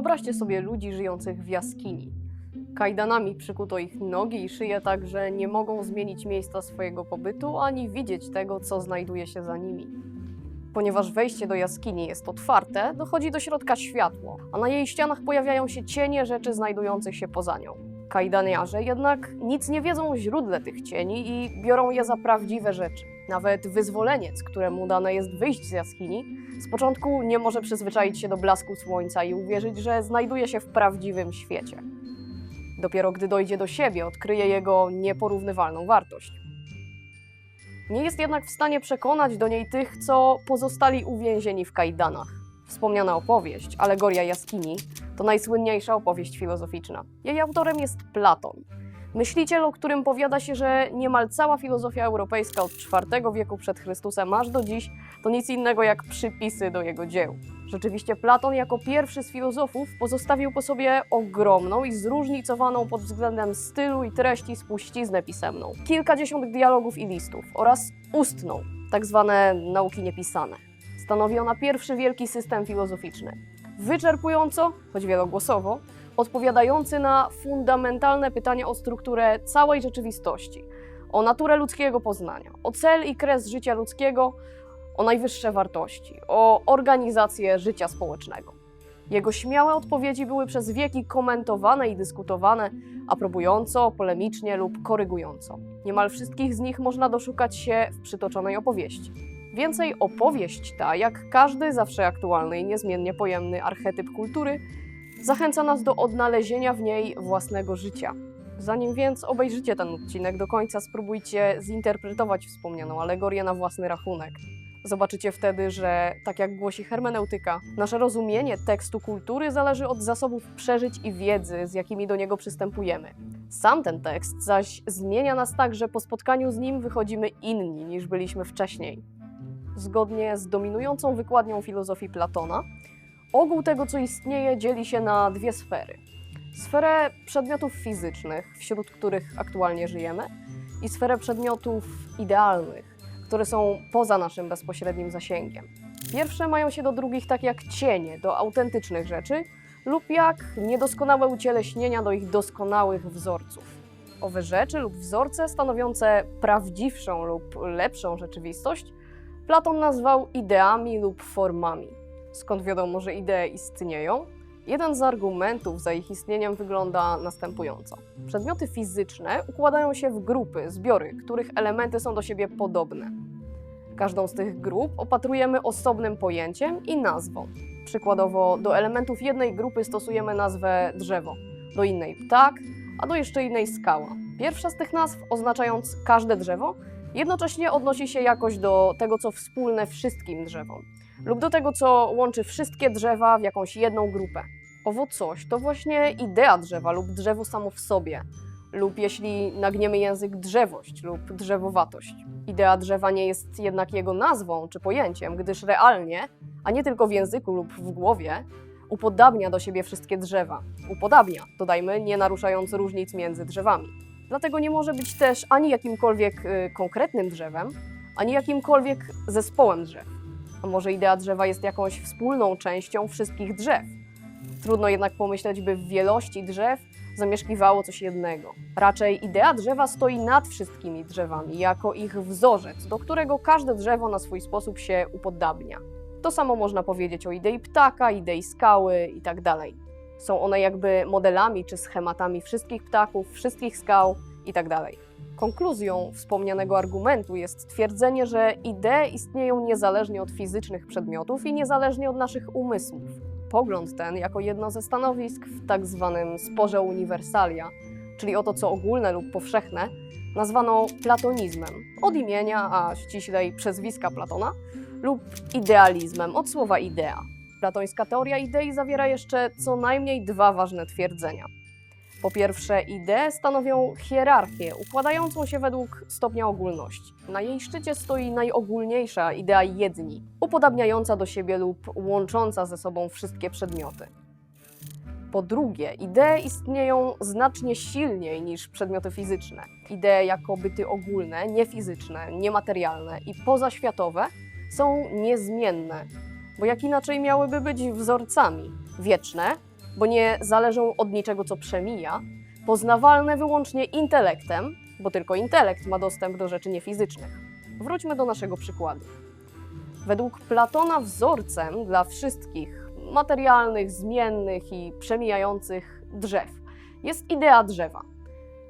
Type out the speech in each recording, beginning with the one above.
Wyobraźcie sobie ludzi żyjących w jaskini. Kajdanami przykuto ich nogi i szyję tak, że nie mogą zmienić miejsca swojego pobytu ani widzieć tego, co znajduje się za nimi. Ponieważ wejście do jaskini jest otwarte, dochodzi do środka światło, a na jej ścianach pojawiają się cienie rzeczy znajdujących się poza nią. Kajdaniarze jednak nic nie wiedzą o źródle tych cieni i biorą je za prawdziwe rzeczy. Nawet wyzwoleniec, któremu dane jest wyjść z jaskini, z początku nie może przyzwyczaić się do blasku słońca i uwierzyć, że znajduje się w prawdziwym świecie. Dopiero gdy dojdzie do siebie, odkryje jego nieporównywalną wartość. Nie jest jednak w stanie przekonać do niej tych, co pozostali uwięzieni w kajdanach. Wspomniana opowieść, Alegoria jaskini, to najsłynniejsza opowieść filozoficzna. Jej autorem jest Platon. Myśliciel, o którym powiada się, że niemal cała filozofia europejska od IV wieku przed Chrystusem aż do dziś to nic innego jak przypisy do jego dzieł. Rzeczywiście Platon jako pierwszy z filozofów pozostawił po sobie ogromną i zróżnicowaną pod względem stylu i treści spuściznę pisemną, kilkadziesiąt dialogów i listów oraz ustną, tak zwane nauki niepisane. Stanowi ona pierwszy wielki system filozoficzny. Wyczerpująco, choć wielogłosowo, odpowiadający na fundamentalne pytania o strukturę całej rzeczywistości, o naturę ludzkiego poznania, o cel i kres życia ludzkiego, o najwyższe wartości, o organizację życia społecznego. Jego śmiałe odpowiedzi były przez wieki komentowane i dyskutowane, aprobująco, polemicznie lub korygująco. Niemal wszystkich z nich można doszukać się w przytoczonej opowieści. Więcej opowieść ta, jak każdy zawsze aktualny i niezmiennie pojemny archetyp kultury, zachęca nas do odnalezienia w niej własnego życia. Zanim więc obejrzycie ten odcinek do końca, spróbujcie zinterpretować wspomnianą alegorię na własny rachunek. Zobaczycie wtedy, że tak jak głosi hermeneutyka, nasze rozumienie tekstu kultury zależy od zasobów przeżyć i wiedzy, z jakimi do niego przystępujemy. Sam ten tekst zaś zmienia nas tak, że po spotkaniu z nim wychodzimy inni niż byliśmy wcześniej. Zgodnie z dominującą wykładnią filozofii Platona, ogół tego, co istnieje, dzieli się na dwie sfery. Sferę przedmiotów fizycznych, wśród których aktualnie żyjemy, i sferę przedmiotów idealnych, które są poza naszym bezpośrednim zasięgiem. Pierwsze mają się do drugich tak jak cienie do autentycznych rzeczy lub jak niedoskonałe ucieleśnienia do ich doskonałych wzorców. Owe rzeczy lub wzorce stanowiące prawdziwszą lub lepszą rzeczywistość Platon nazwał ideami lub formami. Skąd wiadomo, że idee istnieją? Jeden z argumentów za ich istnieniem wygląda następująco. Przedmioty fizyczne układają się w grupy, zbiory, których elementy są do siebie podobne. Każdą z tych grup opatrujemy osobnym pojęciem i nazwą. Przykładowo do elementów jednej grupy stosujemy nazwę drzewo, do innej ptak, a do jeszcze innej skała. Pierwsza z tych nazw, oznaczając każde drzewo, jednocześnie odnosi się jakoś do tego, co wspólne wszystkim drzewom, lub do tego, co łączy wszystkie drzewa w jakąś jedną grupę. Owo coś to właśnie idea drzewa lub drzewo samo w sobie, lub jeśli nagniemy język drzewość lub drzewowatość. Idea drzewa nie jest jednak jego nazwą czy pojęciem, gdyż realnie, a nie tylko w języku lub w głowie, upodabnia do siebie wszystkie drzewa. Upodabnia, dodajmy, nie naruszając różnic między drzewami. Dlatego nie może być też ani jakimkolwiek y, konkretnym drzewem, ani jakimkolwiek zespołem drzew. A może idea drzewa jest jakąś wspólną częścią wszystkich drzew? Trudno jednak pomyśleć, by w wielości drzew zamieszkiwało coś jednego. Raczej idea drzewa stoi nad wszystkimi drzewami, jako ich wzorzec, do którego każde drzewo na swój sposób się upodabnia. To samo można powiedzieć o idei ptaka, idei skały itd. Są one jakby modelami czy schematami wszystkich ptaków, wszystkich skał itd. Konkluzją wspomnianego argumentu jest twierdzenie, że idee istnieją niezależnie od fizycznych przedmiotów i niezależnie od naszych umysłów. Pogląd ten, jako jedno ze stanowisk w tak zwanym sporze uniwersalia, czyli o to, co ogólne lub powszechne, nazwano platonizmem, od imienia, a ściślej przezwiska Platona, lub idealizmem, od słowa idea. Platońska teoria idei zawiera jeszcze co najmniej dwa ważne twierdzenia. Po pierwsze, idee stanowią hierarchię układającą się według stopnia ogólności. Na jej szczycie stoi najogólniejsza idea jedni, upodabniająca do siebie lub łącząca ze sobą wszystkie przedmioty. Po drugie, idee istnieją znacznie silniej niż przedmioty fizyczne. Idee jako byty ogólne, niefizyczne, niematerialne i pozaświatowe są niezmienne, bo jak inaczej miałyby być wzorcami? Wieczne, bo nie zależą od niczego, co przemija, poznawalne wyłącznie intelektem, bo tylko intelekt ma dostęp do rzeczy niefizycznych. Wróćmy do naszego przykładu. Według Platona wzorcem dla wszystkich materialnych, zmiennych i przemijających drzew jest idea drzewa.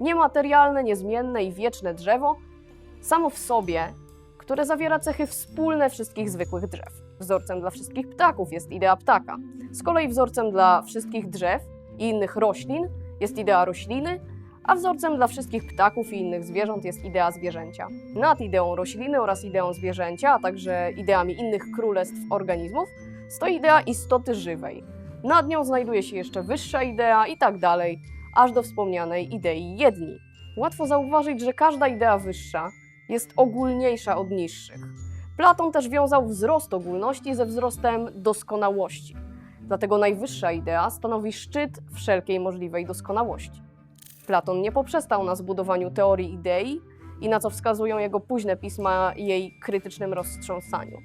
Niematerialne, niezmienne i wieczne drzewo samo w sobie, które zawiera cechy wspólne wszystkich zwykłych drzew. Wzorcem dla wszystkich ptaków jest idea ptaka. Z kolei wzorcem dla wszystkich drzew i innych roślin jest idea rośliny, a wzorcem dla wszystkich ptaków i innych zwierząt jest idea zwierzęcia. Nad ideą rośliny oraz ideą zwierzęcia, a także ideami innych królestw organizmów, stoi idea istoty żywej. Nad nią znajduje się jeszcze wyższa idea i tak dalej, aż do wspomnianej idei jedni. Łatwo zauważyć, że każda idea wyższa jest ogólniejsza od niższych. Platon też wiązał wzrost ogólności ze wzrostem doskonałości. Dlatego najwyższa idea stanowi szczyt wszelkiej możliwej doskonałości. Platon nie poprzestał na zbudowaniu teorii idei i na co wskazują jego późne pisma jej krytycznym roztrząsaniu.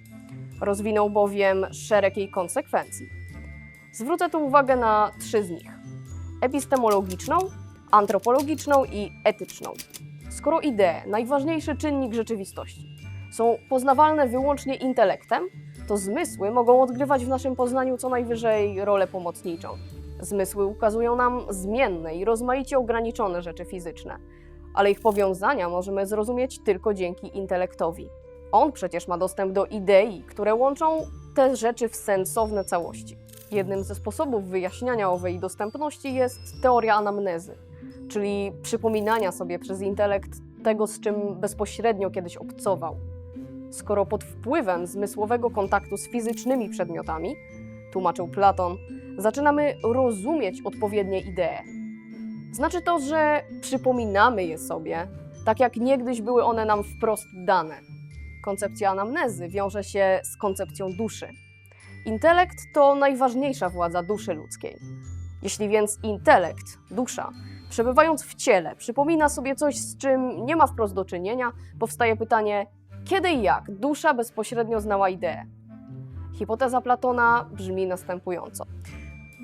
Rozwinął bowiem szereg jej konsekwencji. Zwrócę tu uwagę na trzy z nich: epistemologiczną, antropologiczną i etyczną. Skoro idee, najważniejszy czynnik rzeczywistości, są poznawalne wyłącznie intelektem, to zmysły mogą odgrywać w naszym poznaniu co najwyżej rolę pomocniczą. Zmysły ukazują nam zmienne i rozmaicie ograniczone rzeczy fizyczne, ale ich powiązania możemy zrozumieć tylko dzięki intelektowi. On przecież ma dostęp do idei, które łączą te rzeczy w sensowne całości. Jednym ze sposobów wyjaśniania owej dostępności jest teoria anamnezy, czyli przypominania sobie przez intelekt tego, z czym bezpośrednio kiedyś obcował. Skoro pod wpływem zmysłowego kontaktu z fizycznymi przedmiotami, tłumaczył Platon, zaczynamy rozumieć odpowiednie idee. Znaczy to, że przypominamy je sobie, tak jak niegdyś były one nam wprost dane. Koncepcja anamnezy wiąże się z koncepcją duszy. Intelekt to najważniejsza władza duszy ludzkiej. Jeśli więc intelekt, dusza, przebywając w ciele, przypomina sobie coś, z czym nie ma wprost do czynienia, powstaje pytanie, kiedy i jak dusza bezpośrednio znała ideę? Hipoteza Platona brzmi następująco.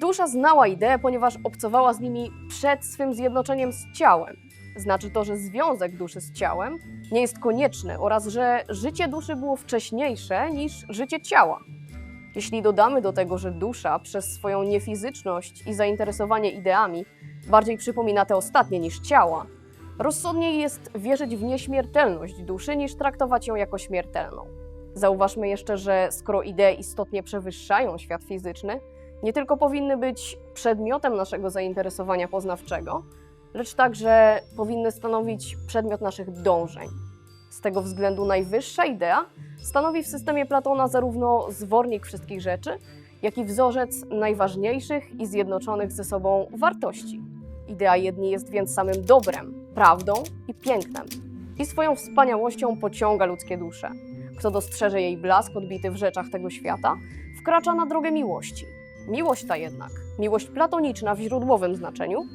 Dusza znała ideę, ponieważ obcowała z nimi przed swym zjednoczeniem z ciałem. Znaczy to, że związek duszy z ciałem nie jest konieczny oraz że życie duszy było wcześniejsze niż życie ciała. Jeśli dodamy do tego, że dusza przez swoją niefizyczność i zainteresowanie ideami bardziej przypomina te ostatnie niż ciała, rozsądniej jest wierzyć w nieśmiertelność duszy niż traktować ją jako śmiertelną. Zauważmy jeszcze, że skoro idee istotnie przewyższają świat fizyczny, nie tylko powinny być przedmiotem naszego zainteresowania poznawczego, lecz także powinny stanowić przedmiot naszych dążeń. Z tego względu najwyższa idea stanowi w systemie Platona zarówno zwornik wszystkich rzeczy, jak i wzorzec najważniejszych i zjednoczonych ze sobą wartości. Idea jedni jest więc samym dobrem, prawdą i pięknem, i swoją wspaniałością pociąga ludzkie dusze. Kto dostrzeże jej blask odbity w rzeczach tego świata, wkracza na drogę miłości. Miłość ta jednak, miłość platoniczna w źródłowym znaczeniu,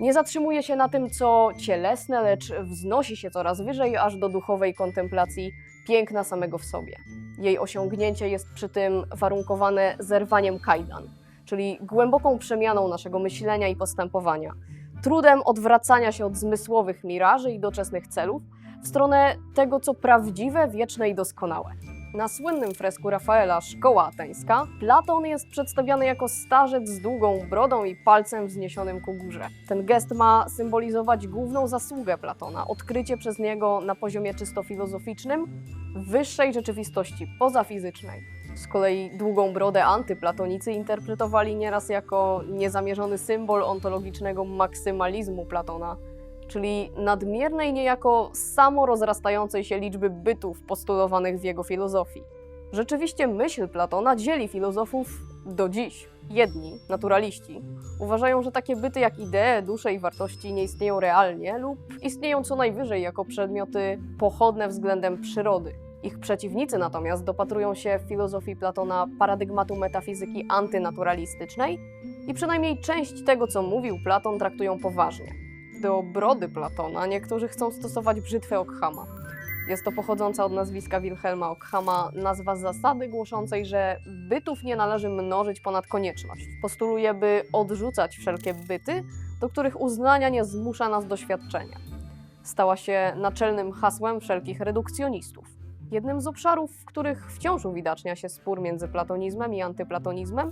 nie zatrzymuje się na tym, co cielesne, lecz wznosi się coraz wyżej, aż do duchowej kontemplacji piękna samego w sobie. Jej osiągnięcie jest przy tym warunkowane zerwaniem kajdan, czyli głęboką przemianą naszego myślenia i postępowania, trudem odwracania się od zmysłowych miraży i doczesnych celów w stronę tego, co prawdziwe, wieczne i doskonałe. Na słynnym fresku Rafaela Szkoła Ateńska Platon jest przedstawiany jako starzec z długą brodą i palcem wzniesionym ku górze. Ten gest ma symbolizować główną zasługę Platona, odkrycie przez niego na poziomie czysto filozoficznym wyższej rzeczywistości pozafizycznej. Z kolei długą brodę antyplatonicy interpretowali nieraz jako niezamierzony symbol ontologicznego maksymalizmu Platona, czyli nadmiernej niejako samorozrastającej się liczby bytów postulowanych w jego filozofii. Rzeczywiście myśl Platona dzieli filozofów do dziś. Jedni, naturaliści, uważają, że takie byty jak idee, dusze i wartości nie istnieją realnie lub istnieją co najwyżej jako przedmioty pochodne względem przyrody. Ich przeciwnicy natomiast dopatrują się w filozofii Platona paradygmatu metafizyki antynaturalistycznej i przynajmniej część tego, co mówił Platon, traktują poważnie. Do brody Platona niektórzy chcą stosować brzytwę Ockhama. Jest to pochodząca od nazwiska Wilhelma Ockhama nazwa zasady głoszącej, że bytów nie należy mnożyć ponad konieczność. Postuluje, by odrzucać wszelkie byty, do których uznania nie zmusza nas doświadczenia. Stała się naczelnym hasłem wszelkich redukcjonistów. Jednym z obszarów, w których wciąż uwidacznia się spór między platonizmem i antyplatonizmem,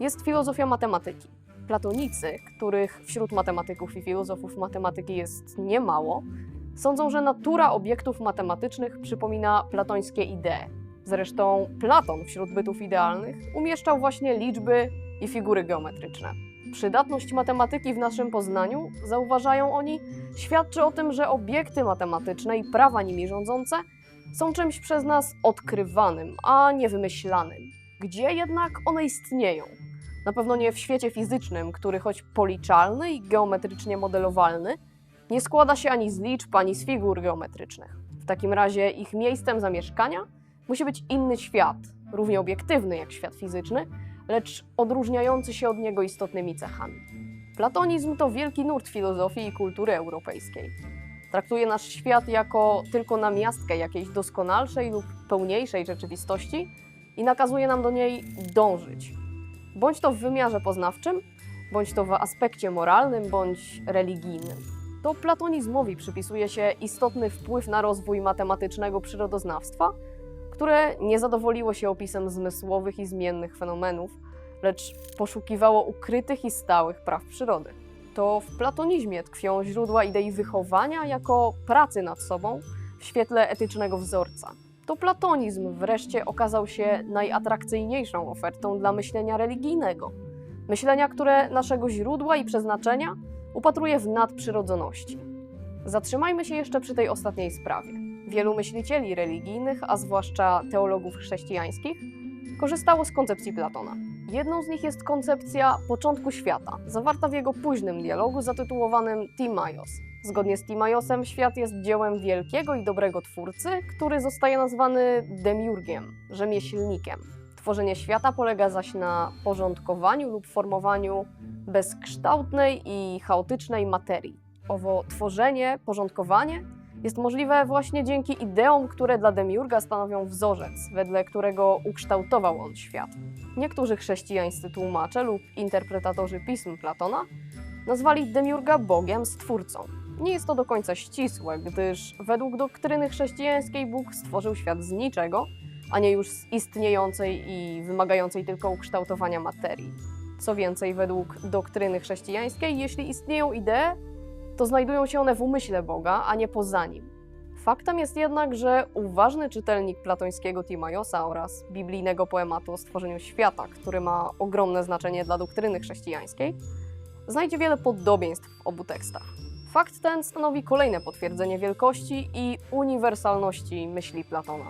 jest filozofia matematyki. Platonicy, których wśród matematyków i filozofów matematyki jest niemało, sądzą, że natura obiektów matematycznych przypomina platońskie idee. Zresztą Platon wśród bytów idealnych umieszczał właśnie liczby i figury geometryczne. Przydatność matematyki w naszym poznaniu, zauważają oni, świadczy o tym, że obiekty matematyczne i prawa nimi rządzące są czymś przez nas odkrywanym, a nie wymyślanym. Gdzie jednak one istnieją? Na pewno nie w świecie fizycznym, który choć policzalny i geometrycznie modelowalny, nie składa się ani z liczb, ani z figur geometrycznych. W takim razie ich miejscem zamieszkania musi być inny świat, równie obiektywny jak świat fizyczny, lecz odróżniający się od niego istotnymi cechami. Platonizm to wielki nurt filozofii i kultury europejskiej. Traktuje nasz świat jako tylko namiastkę jakiejś doskonalszej lub pełniejszej rzeczywistości i nakazuje nam do niej dążyć. Bądź to w wymiarze poznawczym, bądź to w aspekcie moralnym, bądź religijnym. To platonizmowi przypisuje się istotny wpływ na rozwój matematycznego przyrodoznawstwa, które nie zadowoliło się opisem zmysłowych i zmiennych fenomenów, lecz poszukiwało ukrytych i stałych praw przyrody. To w platonizmie tkwią źródła idei wychowania jako pracy nad sobą w świetle etycznego wzorca. To platonizm wreszcie okazał się najatrakcyjniejszą ofertą dla myślenia religijnego. Myślenia, które naszego źródła i przeznaczenia upatruje w nadprzyrodzoności. Zatrzymajmy się jeszcze przy tej ostatniej sprawie. Wielu myślicieli religijnych, a zwłaszcza teologów chrześcijańskich, korzystało z koncepcji Platona. Jedną z nich jest koncepcja początku świata, zawarta w jego późnym dialogu zatytułowanym Timaios. Zgodnie z Timaiosem świat jest dziełem wielkiego i dobrego twórcy, który zostaje nazwany demiurgiem, rzemieślnikiem. Tworzenie świata polega zaś na porządkowaniu lub formowaniu bezkształtnej i chaotycznej materii. Owo tworzenie, porządkowanie jest możliwe właśnie dzięki ideom, które dla Demiurga stanowią wzorzec, wedle którego ukształtował on świat. Niektórzy chrześcijańscy tłumacze lub interpretatorzy pism Platona nazwali Demiurga Bogiem Stwórcą. Nie jest to do końca ścisłe, gdyż według doktryny chrześcijańskiej Bóg stworzył świat z niczego, a nie już z istniejącej i wymagającej tylko ukształtowania materii. Co więcej, według doktryny chrześcijańskiej, jeśli istnieją idee, to znajdują się one w umyśle Boga, a nie poza nim. Faktem jest jednak, że uważny czytelnik platońskiego Timajosa oraz biblijnego poematu o stworzeniu świata, który ma ogromne znaczenie dla doktryny chrześcijańskiej, znajdzie wiele podobieństw w obu tekstach. Fakt ten stanowi kolejne potwierdzenie wielkości i uniwersalności myśli Platona.